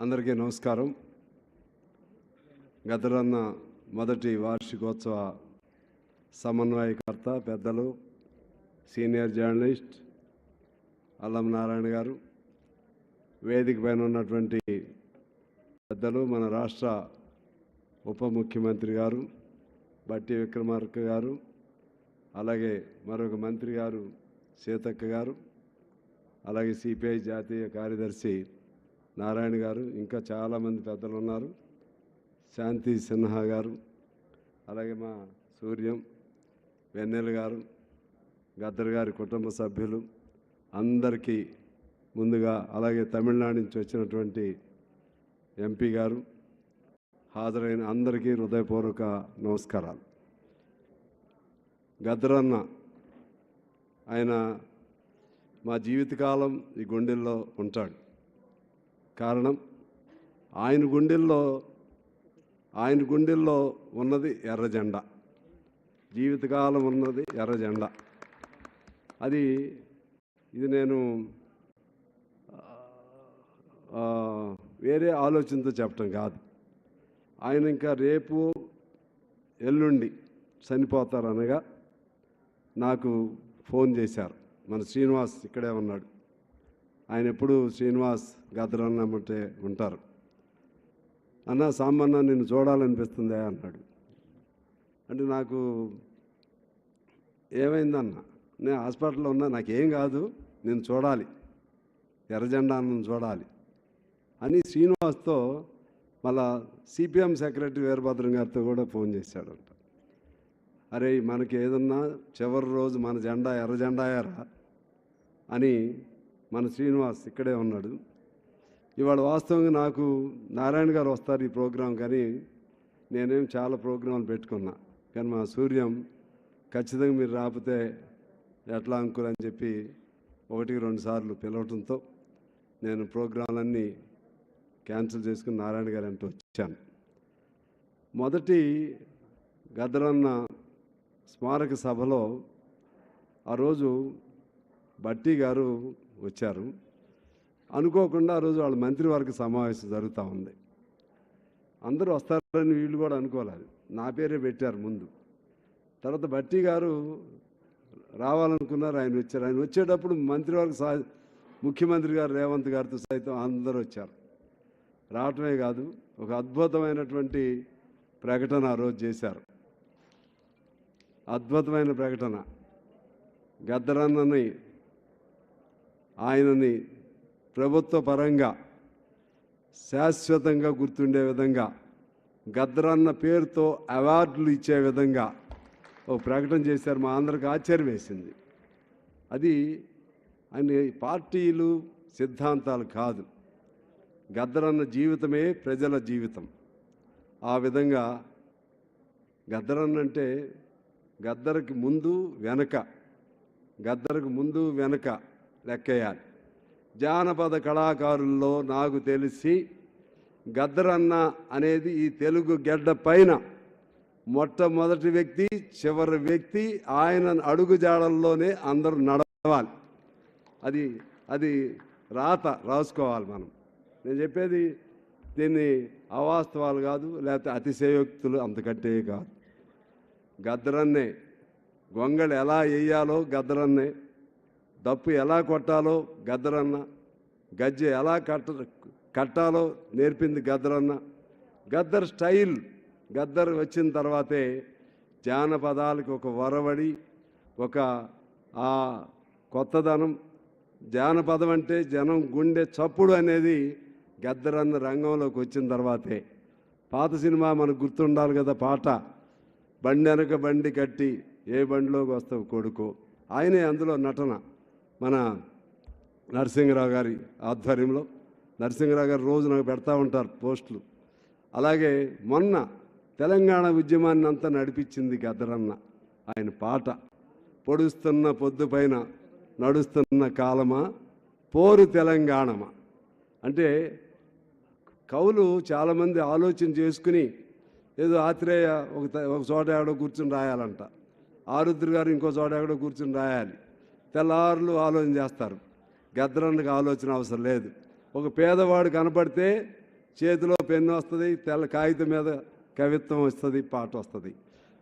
అందరికీ నమస్కారం. గదరన్న మొదటి వార్షికోత్సవ సమన్వయకర్త పెద్దలు సీనియర్ జర్నలిస్ట్ అల్లం నారాయణ గారు వేదిక పైన ఉన్నటువంటి పెద్దలు మన రాష్ట్ర ఉప ముఖ్యమంత్రి గారు బట్టి విక్రమార్క గారు అలాగే మరొక మంత్రి గారు సీతక్క గారు అలాగే సిపిఐ జాతీయ కార్యదర్శి నారాయణ గారు ఇంకా చాలామంది పెద్దలు ఉన్నారు. శాంతి సిన్హా గారు అలాగే మా సూర్యం వెన్నెల గారు గద్దర్ గారి కుటుంబ సభ్యులు అందరికీ ముందుగా అలాగే తమిళనాడు నుంచి వచ్చినటువంటి ఎంపీ గారు హాజరైన అందరికీ హృదయపూర్వక నమస్కారాలు. గద్దరన్న ఆయన మా జీవితకాలం ఈ గుండెల్లో ఉంటాడు. కారణం ఆయన గుండెల్లో ఆయన గుండెల్లో ఉన్నది ఎర్ర జెండా. జీవితకాలం ఉన్నది ఎర్ర జెండా. అది ఇది నేను వేరే ఆలోచనతో చెప్పటం కాదు. ఆయన ఇంకా రేపు ఎల్లుండి చనిపోతారు అనగా నాకు ఫోన్ చేశారు. మన శ్రీనివాస్ ఇక్కడే ఉన్నాడు. ఆయన ఎప్పుడు శ్రీనివాస్ గద్దరన్నమంటే ఉంటారు. అన్న సామాన్య నిన్ను చూడాలనిపిస్తుందే అన్నాడు. అంటే నాకు ఏమైందన్న? నేను హాస్పిటల్లో ఉన్నా నాకేం కాదు నేను చూడాలి. ఎర్రజెండా చూడాలి అని శ్రీనివాస్తో మళ్ళా సిపిఎం సెక్రటరీ వీరభద్రం గారితో కూడా ఫోన్ చేశాడంట. అరే మనకి ఏదన్నా చివరి రోజు మన జెండా ఎర్ర జెండాయారా అని మన శ్రీనివాస్ ఇక్కడే ఉన్నాడు. ఇవాళ వాస్తవంగా నాకు నారాయణ గారు వస్తారు ఈ ప్రోగ్రాం కానీ నేనేం చాలా ప్రోగ్రాంలు పెట్టుకున్నా. కానీ మా సూర్యం ఖచ్చితంగా మీరు రాకపోతే ఎట్లా అంకుల్ అని చెప్పి ఒకటికి రెండు సార్లు పిలవటంతో నేను ప్రోగ్రాంలన్నీ క్యాన్సిల్ చేసుకుని నారాయణ గారు అంటే వచ్చాను. మొదటి గద్దరన్న స్మారక సభలో ఆ రోజు బట్టి గారు వచ్చారు. అనుకోకుండా ఆ రోజు వాళ్ళ మంత్రివర్గ సమావేశం జరుగుతూ ఉంది. అందరూ వస్తారని వీళ్ళు కూడా అనుకోలేదు నా పేరే పెట్టారు ముందు. తర్వాత బట్టి గారు రావాలనుకున్నారు ఆయన వచ్చారు. ఆయన వచ్చేటప్పుడు మంత్రివర్గ సా ముఖ్యమంత్రి గారు రేవంత్ గారితో సైతం అందరూ వచ్చారు. రావటమే కాదు ఒక అద్భుతమైనటువంటి ప్రకటన ఆ రోజు చేశారు. అద్భుతమైన ప్రకటన. గద్దరన్నని ఆయనని ప్రభుత్వ పరంగా శాశ్వతంగా గుర్తుండే విధంగా గద్రన్న పేరుతో అవార్డులు ఇచ్చే విధంగా ఓ ప్రకటన చేశారు. మా అందరికి ఆశ్చర్యం వేసింది. అది ఆయన పార్టీలు సిద్ధాంతాలు కాదు. గద్దరన్న జీవితమే ప్రజల జీవితం. ఆ విధంగా గద్దరన్న అంటే గద్దరికి ముందు వెనక గద్దరకు ముందు వెనక లెక్కేయాలి. జానపద కళాకారుల్లో నాకు తెలిసి గద్దరన్న అనేది ఈ తెలుగు గెడ్డ పైన మొట్టమొదటి వ్యక్తి చివరి వ్యక్తి ఆయన అడుగుజాడల్లోనే అందరూ నడవాలి. అది అది రాత రాసుకోవాలి మనం. నేను చెప్పేది దీన్ని అవాస్తవాలు కాదు లేకపోతే అతిశయోక్తులు అంతకంటే కాదు. గద్దరన్నే గొంగళి ఎలా వేయాలో గద్దరన్నే దప్పు ఎలా కొట్టాలో గద్దరన్న గజ్జె ఎలా కట్ట కట్టాలో నేర్పింది గద్దరన్న. గద్దర్ స్టైల్ గద్దర్ వచ్చిన తర్వాతే జానపదాలకు ఒక వరవడి ఒక ఆ కొత్తదనం. జానపదం అంటే జనం గుండె చప్పుడు అనేది గద్దరన్న రంగంలోకి వచ్చిన తర్వాతే. పాత సినిమా మనకు గుర్తుండాలి కదా పాట? బండి వెనక బండి కట్టి ఏ బండిలోకి వస్తావు కొడుకు? ఆయనే అందులో నటన. మన నరసింహరావు గారి ఆధ్వర్యంలో. నరసింహరావు గారు రోజు నాకు పెడతా ఉంటారు పోస్టులు. అలాగే మొన్న తెలంగాణ ఉద్యమాన్ని అంతా నడిపించింది గద్దరన్న ఆయన పాట. పొడుస్తున్న పొద్దుపైన నడుస్తున్న కాలమా? పోరు తెలంగాణమా? అంటే కవులు చాలామంది ఆలోచన చేసుకుని ఏదో ఆత్రేయ ఒక ఒక చోట ఎక్కడో కూర్చుని రాయాలంట. ఆరుద్ర గారు ఇంకో చోట ఎక్కడో కూర్చుని రాయాలి. తెల్లారులు ఆలోచన చేస్తారు. గద్దరానికి ఆలోచన అవసరం లేదు. ఒక పేదవాడు కనపడితే చేతిలో పెన్ను వస్తుంది తెల్ల కాగితం మీద కవిత్వం వస్తుంది పాట వస్తుంది.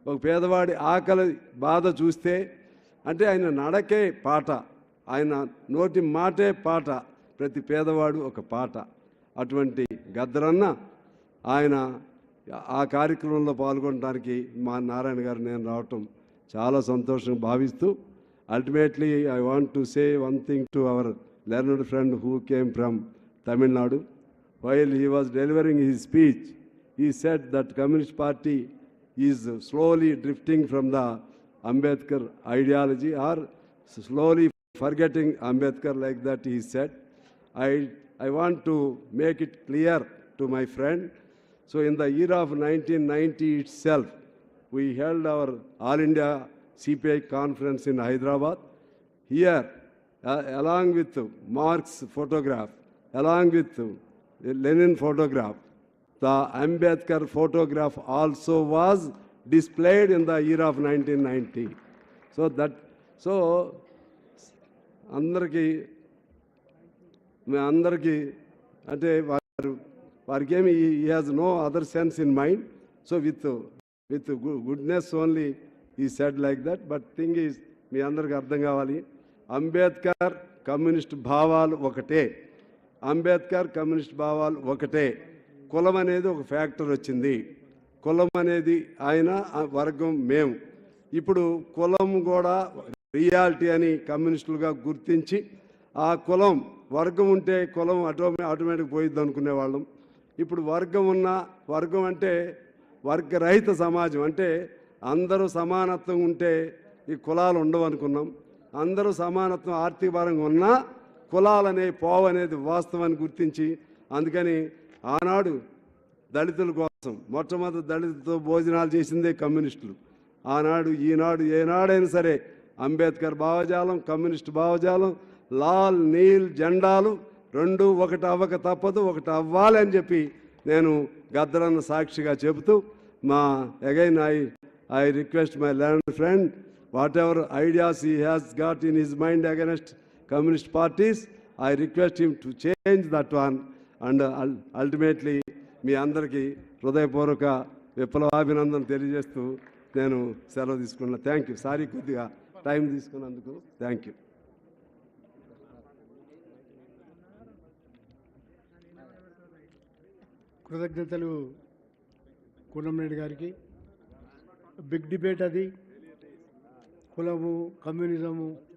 ఒక పేదవాడి ఆకలి బాధ చూస్తే అంటే ఆయన నడకే పాట ఆయన నోటి మాటే పాట ప్రతి పేదవాడు ఒక పాట. అటువంటి గద్దరన్న ఆయన ఆ కార్యక్రమంలో పాల్గొనడానికి మా నారాయణ గారు నేను రావటం చాలా సంతోషంగా భావిస్తూ Ultimately, I want to say one thing to our learned friend who came from Tamil Nadu. While he was delivering his speech, he said that Communist Party is slowly drifting from the Ambedkar ideology or slowly forgetting Ambedkar like that he said. I, I want to make it clear to my friend. So in the year of 1990 itself, we held our All India cpi conference in hyderabad here uh, along with marx photograph along with lenin photograph the Ambedkar photograph also was displayed in the year of 1990. So that, so అందరికీ మీ అందరికీ అంటే వారు వారికి ఏమి ఈ has no other sense in mind so with with goodness only he said like that but thing is మీ అందరికి అర్థం కావాలి. అంబేద్కర్ కమ్యూనిస్ట్ భావాలు ఒకటే. అంబేద్కర్ కమ్యూనిస్ట్ భావాలు ఒకటే. కులం అనేది ఒక ఫ్యాక్టర్ వచ్చింది. కులం అనేది ఆయన ఆ వర్గం మేము ఇప్పుడు కులం కూడా రియాలిటీ అని కమ్యూనిస్టులుగా గుర్తించి ఆ కులం వర్గం ఉంటే కులం ఆటోమే ఆటోమేటిక్ పోయిద్ది అనుకునేవాళ్ళం ఇప్పుడు వర్గం ఉన్న వర్గం అంటే వర్గరహిత సమాజం. అంటే అందరూ సమానత్వం ఉంటే ఈ కులాలు ఉండవు అనుకున్నాం. అందరూ సమానత్వం ఆర్థిక పరంగా ఉన్నా కులాలనే పోవ అనేది వాస్తవాన్ని గుర్తించి అందుకని ఆనాడు దళితుల కోసం మొట్టమొదటి దళితులతో భోజనాలు చేసిందే కమ్యూనిస్టులు. ఆనాడు ఈనాడు ఏనాడైనా సరే అంబేద్కర్ భావజాలం కమ్యూనిస్ట్ భావజాలం లాల్ నీల్ జెండాలు రెండు ఒకటి అవ్వక తప్పదు ఒకటి అవ్వాలి అని చెప్పి నేను గద్దరన్న సాక్షిగా చెబుతూ మా ఎగైనాయి I request my learn friend whatever ideas he has got in his mind against communist parties I request him to change that one and ultimately మీ అందరికీ హృదయపూర్వక విప్లవాభినందన తెలియజేస్తూ నేను సెలవు తీసుకున్నాను థ్యాంక్ యూ సారీ కొద్దిగా టైం తీసుకున్నందుకు. థ్యాంక్ యూ కృతజ్ఞతలు కూనంరెడ్డి గారికి. బిగ్ డిబేట్ అది. కులము కమ్యూనిజము